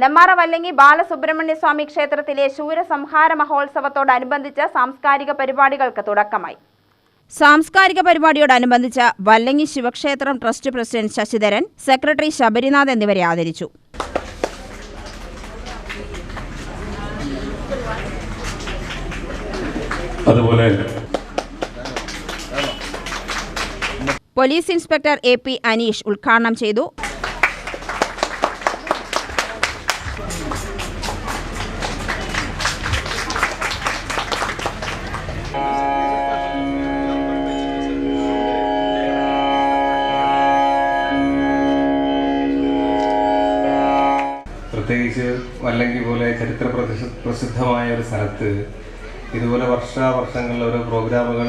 നെമ്മാറ വല്ലങ്ങി ബാലസുബ്രഹ്മണ്യ സ്വാമി ക്ഷേത്രത്തിലെ ശൂരസംഹാര മഹോത്സവത്തോടനുബന്ധിച്ച സാംസ്കാരിക പരിപാടികൾക്ക് തുടക്കമായി. സാംസ്കാരിക പരിപാടിയോടനുബന്ധിച്ച് വല്ലങ്ങി ശിവക്ഷേത്രം trust president Sasidharan secretary Sabarinath എന്നിവരെ ആദരിച്ചു. അതുപോലെ police inspector A P Aneesh ഉദ്ഘാടനം ചെയ്തു. പ്രത്യേകിച്ച് വല്ലങ്കി പോലെ ചരിത്ര പ്രസിദ്ധ- പ്രസിദ്ധമായ ഒരു സ്ഥലത്ത് ഇതുപോലെ വർഷാവർഷങ്ങളിൽ ഓരോ പ്രോഗ്രാമുകൾ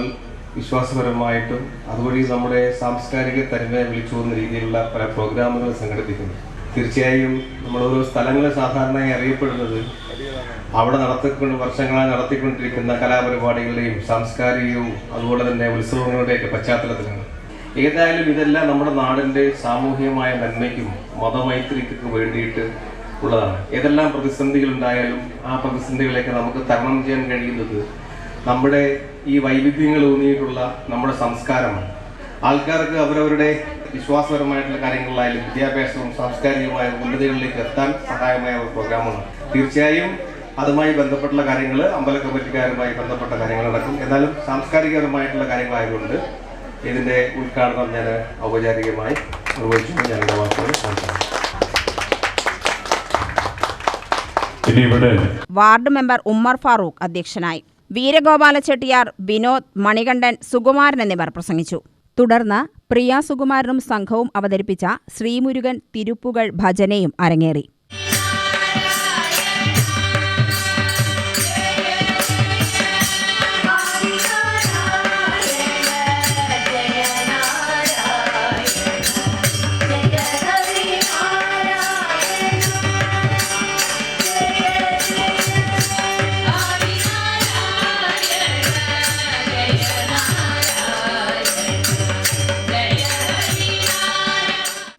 വിശ്വാസപരമായിട്ടും അതുവഴി നമ്മുടെ സാംസ്കാരിക തനിമയെ വിളിച്ചോന്ന രീതിയിലുള്ള പല പ്രോഗ്രാമുകൾ സംഘടിപ്പിക്കുന്നു. തീർച്ചയായും നമ്മൾ ഓരോ സ്ഥലങ്ങൾ സാധാരണയായി അറിയപ്പെടുന്നത് അവിടെ നടത്തിക്കൊണ്ട് വർഷങ്ങളായി നടത്തിക്കൊണ്ടിരിക്കുന്ന കലാപരിപാടികളുടെയും സാംസ്കാരികവും അതുപോലെ തന്നെ ഉത്സവങ്ങളുടെയൊക്കെ പശ്ചാത്തലത്തിലാണ്. ഏതായാലും ഇതെല്ലാം നമ്മുടെ നാടിന്റെ സാമൂഹികമായ നന്മയ്ക്കും മതമൈത്രിക്കും വേണ്ടിയിട്ട് ഉള്ളതാണ്. ഏതെല്ലാം പ്രതിസന്ധികൾ ഉണ്ടായാലും ആ പ്രതിസന്ധികളെയൊക്കെ നമുക്ക് തരണം ചെയ്യാൻ കഴിയുന്നത് നമ്മുടെ ഈ വൈവിധ്യങ്ങൾ ഊന്നിയിട്ടുള്ള നമ്മുടെ സംസ്കാരമാണ്. ആൾക്കാർക്ക് അവരവരുടെ വിശ്വാസപരമായിട്ടുള്ള കാര്യങ്ങളിലായാലും വിദ്യാഭ്യാസവും സാംസ്കാരികമായ ഉന്നതികളിലേക്ക് എത്താൻ സഹായമായ ഒരു പ്രോഗ്രാമാണ്. തീർച്ചയായും അതുമായി ബന്ധപ്പെട്ടുള്ള കാര്യങ്ങൾ അമ്പല കമ്മിറ്റിക്കാരുമായി ബന്ധപ്പെട്ട കാര്യങ്ങൾ നടക്കും. എന്നാലും സാംസ്കാരികപരമായിട്ടുള്ള കാര്യങ്ങളായതുകൊണ്ട് ഇതിന്റെ ഉദ്ഘാടനം ഞാൻ ഔപചാരികമായി നിർവഹിച്ചു. ഞാൻ വാക്കുകൾ വാർഡ് മെമ്പർ ഉമ്മർ ഫാറൂഖ് അധ്യക്ഷനായി. വീരഗോപാല ചെട്ടിയാർ വിനോദ് മണികണ്ഠൻ സുകുമാരൻ എന്നിവർ പ്രസംഗിച്ചു. തുടർന്ന് പ്രിയ സുകുമാരനും സംഘവും അവതരിപ്പിച്ച ശ്രീമുരുകൻ തിരുപ്പുകൾ ഭജനയും അരങ്ങേറി.